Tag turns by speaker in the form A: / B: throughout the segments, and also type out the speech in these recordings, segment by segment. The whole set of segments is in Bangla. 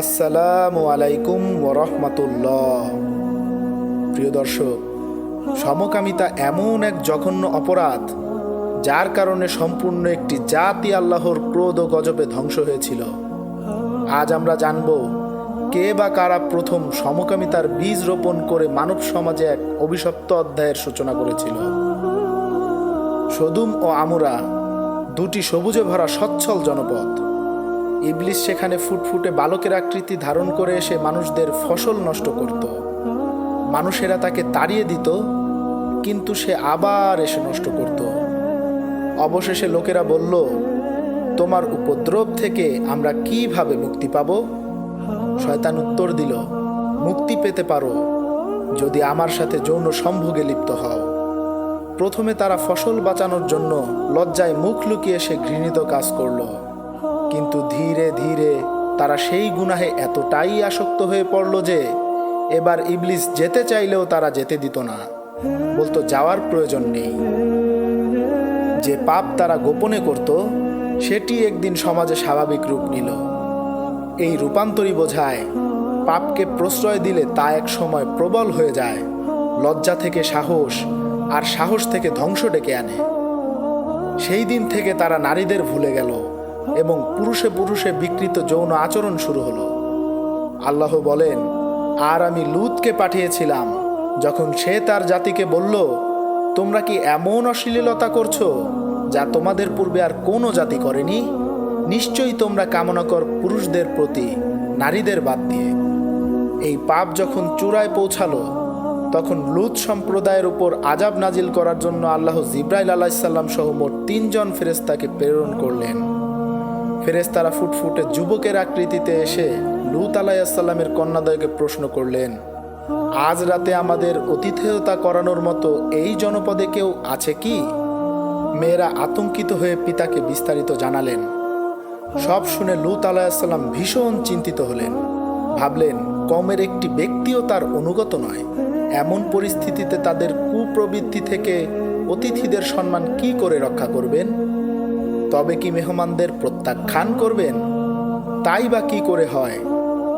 A: আসসালামু আলাইকুম ওরহমতুল্লাহ। প্রিয় দর্শক, সমকামিতা এমন এক জঘন্য অপরাধ, যার কারণে সম্পূর্ণ একটি জাতি আল্লাহর ক্রোধ ও গজবে ধ্বংস হয়েছিল। আজ আমরা জানব, কে বা কারা প্রথম সমকামিতার বীজ রোপণ করে মানব সমাজে এক অভিশপ্ত অধ্যায়ের সূচনা করেছিল। সদুম ও আমুরা, দুটি সবুজে ভরা সচ্ছল জনপদ। ইবলিস সেখানে ফুটফুটে বালকের আকৃতি ধারণ করে এসে মানুষদের ফসল নষ্ট করত। মানুষেরা তাকে তাড়িয়ে দিত, কিন্তু সে আবার এসে নষ্ট করত। অবশেষে লোকেরা বলল, তোমার উপদ্রব থেকে আমরা কীভাবে মুক্তি পাব? শয়তান উত্তর দিল, মুক্তি পেতে পারো, যদি আমার সাথে যৌন সম্ভোগে লিপ্ত হও। প্রথমে তারা ফসল বাঁচানোর জন্য লজ্জায় মুখ লুকিয়ে সে ঘৃণিত কাজ করল। কিন্তু ধীরে ধীরে তারা সেই গুনাহে এতটাই আসক্ত হয়ে পড়ল যে এবার ইবলিস যেতে চাইলেও তারা যেতে দিত না। বলতো, যাওয়ার প্রয়োজন নেই। যে পাপ তারা গোপনে করত, সেটি একদিন সমাজে স্বাভাবিক রূপ নিল। এই রূপান্তরই বোঝায়, পাপকে প্রশ্রয় দিলে তা এক সময় প্রবল হয়ে যায়, লজ্জা থেকে সাহস আর সাহস থেকে ধ্বংস ডেকে আনে। সেই দিন থেকে তারা নারীদের ভুলে গেল। এবং পুরুষে পুরুষে বিকৃত যৌন আচরণ শুরু হলো। আল্লাহ বলেন, আর আমি লুতকে পাঠিয়েছিলাম, যখন সে তার জাতিকে বলল, তোমরা কি এমন অশ্লীলতা করছ, যা তোমাদের পূর্বে আর কোনো জাতি করেনি? নিশ্চয়ই তোমরা কামনা কর পুরুষদের প্রতি, নারীদের বাদ দিয়ে। এই পাপ যখন চূড়ায় পৌঁছালো, তখন লুত সম্প্রদায়ের উপর আজাব নাজিল করার জন্য আল্লাহ জিব্রাইল আলাহিসাল্লাম সহ মোট তিনজন ফেরেস্তাকে প্রেরণ করলেন। ফেরেস্তারা ফুটফুটে যুবকের আকৃতিতে এসে লুত আলাইসাল্লামের কন্যাদয়কে প্রশ্ন করলেন, আজ রাতে আমাদের অতিথেয়তা করানোর মতো এই জনপদে কেউ আছে কি? মেয়েরা আতঙ্কিত হয়ে পিতাকে বিস্তারিত জানালেন। সব শুনে লুত আলাইসাল্লাম ভীষণ চিন্তিত হলেন। ভাবলেন, কমের একটি ব্যক্তিও তার অনুগত নয়। এমন পরিস্থিতিতে তাদের কুপ্রবৃত্তি থেকে অতিথিদের সম্মান কি করে রক্ষা করবেন? তবে কি মেহমানদের প্রত্যাখ্যান করবেন? তাই বা কি করে হয়?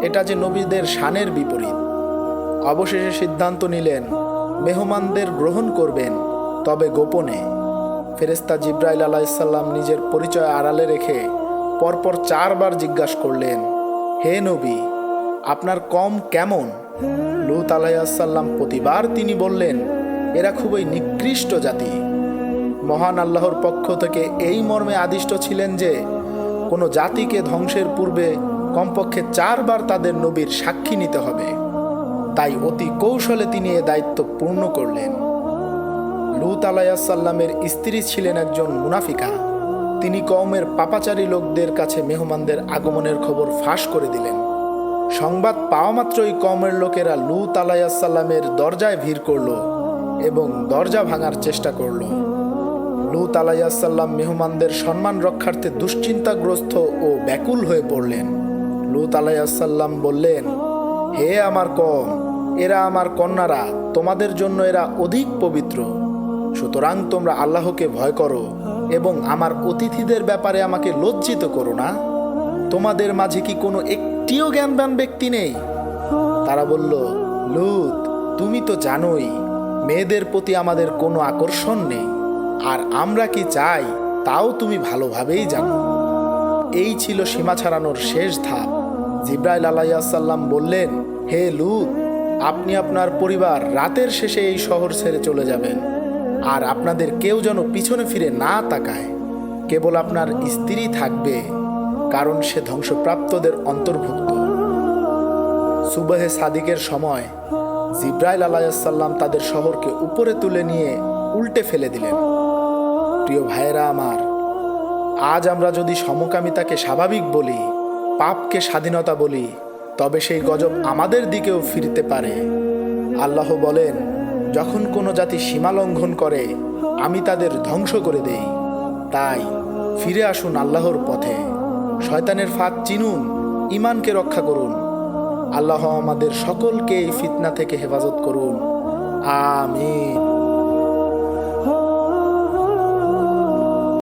A: এটা যে নবীদের শানের বিপরীত। অবশেষে সিদ্ধান্ত নিলেন, মেহমানদের গ্রহণ করবেন, তবে গোপনে। ফেরেস্তা জিব্রাইল আলাইসাল্লাম নিজের পরিচয় আড়ালে রেখে পরপর চারবার জিজ্ঞাসা করলেন, হে নবী, আপনার কম কেমন? লুত আলাইসাল্লাম প্রতিবার তিনি বললেন, এরা খুবই নিকৃষ্ট জাতি। মহান আল্লাহর পক্ষ থেকে এই মর্মে আদিষ্ট ছিলেন যে, কোনো জাতিকে ধ্বংসের পূর্বে কমপক্ষে চারবার তাদের নবীর সাক্ষী নিতে হবে। তাই অতি কৌশলে তিনি এ দায়িত্ব পূর্ণ করলেন। লুত আলাইসাল্লামের স্ত্রী ছিলেন একজন মুনাফিকা। তিনি কওমের পাপাচারী লোকদের কাছে মেহমানদের আগমনের খবর ফাঁস করে দিলেন। সংবাদ পাওয়া মাত্রই কমের লোকেরা লুত আলাইসাল্লামের দরজায় ভিড় করল এবং দরজা ভাঙার চেষ্টা করল। লুত আলাইসাল্লাম মেহমানদের সম্মান রক্ষার্থে দুশ্চিন্তাগ্রস্ত ও ব্যাকুল হয়ে পড়লেন। লুত আলাইসাল্লাম বললেন, হে আমার কম, এরা আমার কন্যারা, তোমাদের জন্য এরা অধিক পবিত্র। সুতরাং তোমরা আল্লাহকে ভয় করো এবং আমার অতিথিদের ব্যাপারে আমাকে লজ্জিত করো না। তোমাদের মাঝে কি কোনো একটিও জ্ঞানবান ব্যক্তি নেই? তারা বলল, লুত, তুমি তো জানোই, মেয়েদের প্রতি আমাদের কোনো আকর্ষণ নেই। আর আমরা কি চাই, তাও তুমি ভালোভাবেই জানো। এই ছিল সীমা ছাড়ানোর শেষ ধাপ। জিব্রাইল আলাইসাল্লাম বললেন, হে লুত, আপনি আপনার পরিবার রাতের শেষে এই শহর ছেড়ে চলে যাবেন। আর আপনাদের কেউ যেন পিছনে ফিরে না তাকায়। কেবল আপনার স্ত্রী থাকবে, কারণ সে ধ্বংসপ্রাপ্তদের অন্তর্ভুক্ত। সুবাহে সাদিকের সময় জিব্রাইল আলাইসাল্লাম তাদের শহরকে উপরে তুলে নিয়ে উল্টে ফেলে দিলেন। প্রিয় ভাইয়েরা আমার, আজ আমরা যদি সমকামিতাকে স্বাভাবিক বলি, পাপকে স্বাধীনতা বলি, তবে সেই গজব আমাদের দিকেও ফিরতে পারে। আল্লাহ বলেন, যখন কোনো জাতি সীমা লঙ্ঘন করে, আমি তাদের ধ্বংস করে দেই। তাই ফিরে আসুন আল্লাহর পথে। শয়তানের ফাঁদ চিনুন ইমানকে রক্ষা করুন। আল্লাহ আমাদের সকলকে এই ফিতনা থেকে হেফাজত করুন। আমিন।